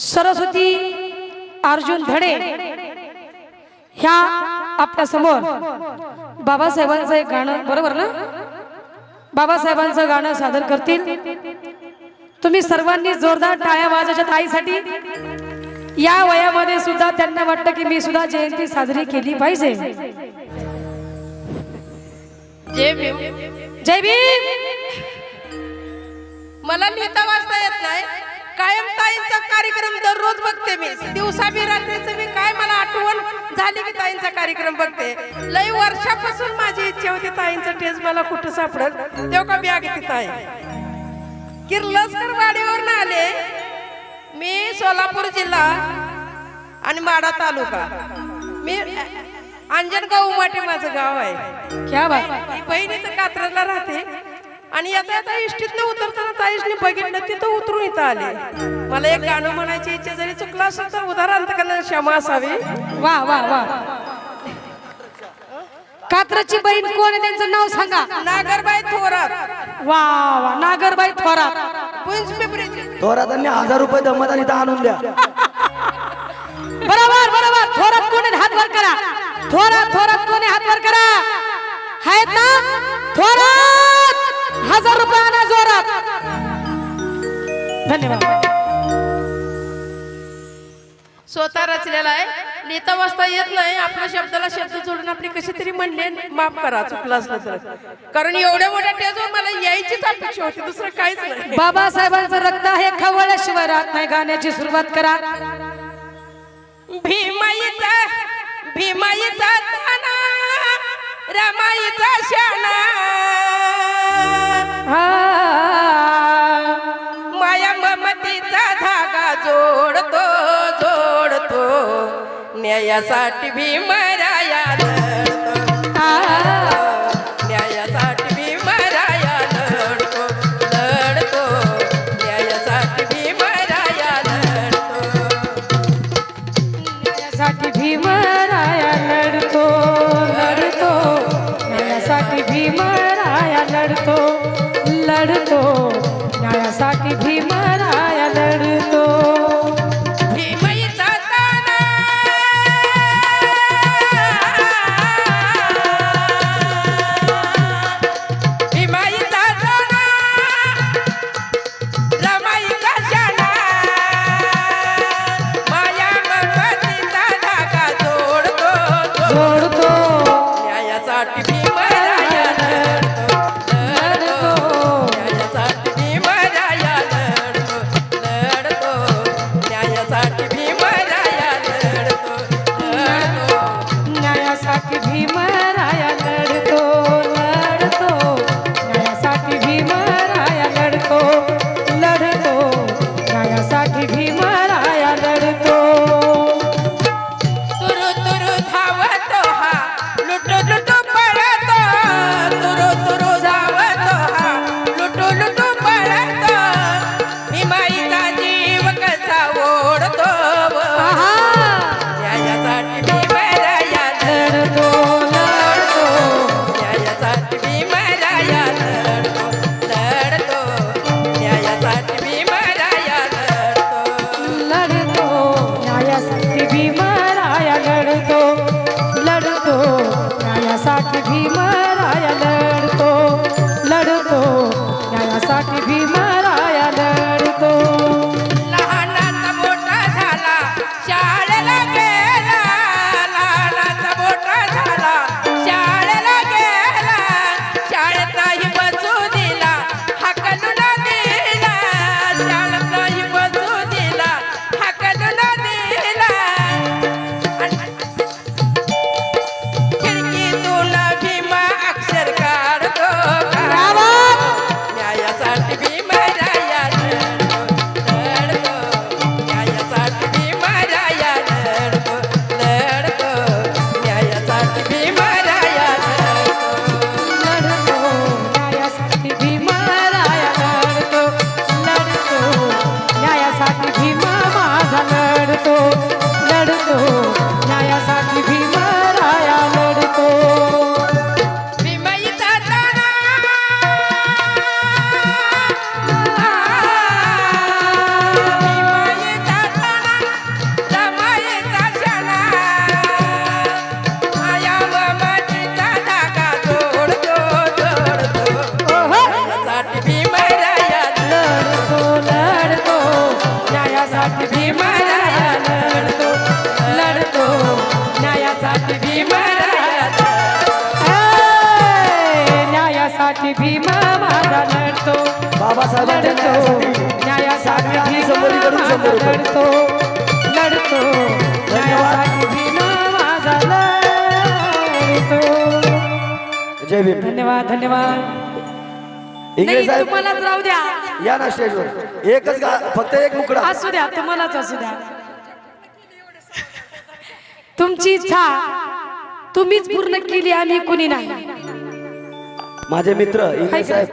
सरस्वती अर्जुन धडे ह्या आपल्यासमोर. बाबासाहेबांचं एक गाणं बरोबर ना? बाबासाहेबांचं गाणं सादर करतील. तुम्ही सर्वांनी जोरदार टाळ्या वाजायच्या ताईसाठी. या वयामध्ये सुद्धा त्यांना वाटतं की मी सुद्धा जयंती साजरी केली पाहिजे. जय भीम. जय भीम! मला लिहिता वाचता येत नाही. कायम ताईंचा कार्यक्रम दररोज बघते मी. दिवसा बी रात्रीचं मी काय मला आठवण झाली की ताईंचा कार्यक्रम बघते. लई वर्षापासून माझी इच्छा होती ताईंचा टेस्ट मला कुठं सापडल तेव्हा का बॅग तिथं आहे किर्लोस्कर वाडीवरून आले. मी सोलापूर जिल्हा आणि माडा तालुका. मी अंजनगाव उमाटे माझं गाव आहे. क्या मी बहिणीचं कात्रजला राहते. आणि आता आता इष्टीतनं उतरताना ताईशने बघितलं तिथं उतरून इथं आले. मला एक गाणं म्हणायची इच्छा जरी चुकला असेल तर उदाहरण अंतकरण क्षमा असावी. वा वा वा. कात्रची बहीण कोण आहे त्यांचं नाव सांगा. नागरबाई थोरात. वा वा नागरबाई थोरात. पुंछ पिंपरीची थोरातांनी हजार रुपये दमत आणि इथं आणून द्या. बरोबर बरोबर. थोरात कोण हात वर करा. थोरात थोरात कोण हात वर करा. आहेत ना थोरात. हजार रुपये आणा जोरात. धन्यवाद. स्वतः रचलेला आहे. लिहिता वाचता येत नाही. आपल्या शब्दाला शब्द जोडून आपली कशी तरी म्हणले माफ करा चुकलं असलं तर. कारण एवढ्या मोठ्या टेजवर मला यायचीच अपेक्षा होती. दुसरं काहीच नाही. बाबासाहेबांचं रक्त आहे खवळल्याशिवाय राहत नाही. गाण्याची सुरुवात करा. भीमाईचा भीमाईचा न्यायासाठी भीमराया लढतो आ. न्यायासाठी भीमराया लढतो लढतो. न्यायासाठी भीमराया लढतो. न्यायासाठी भीमराया लढतो लढतो. न्यायासाठी भीमराया लढतो लढतो. न्यायासाठी भीमराया ছাত্র भीम माझा लढतो. बाबासाहेबांच्या न्यायासाठी. भीम माझा. लढतो. लढतो. न्यायासाठी भीम माझा लढतो. जय भीम. धन्यवाद धन्यवाद. नाही साहेब तुम्हालाच राहू द्या. या ना स्टेजवर एकच गा फक्त एक मुकडा. असू द्या तुम्हालाच असू द्या. तुमची इच्छा तुम्हीच पूर्ण केली आम्ही कुणी नाही. माझे मित्र का? साहेब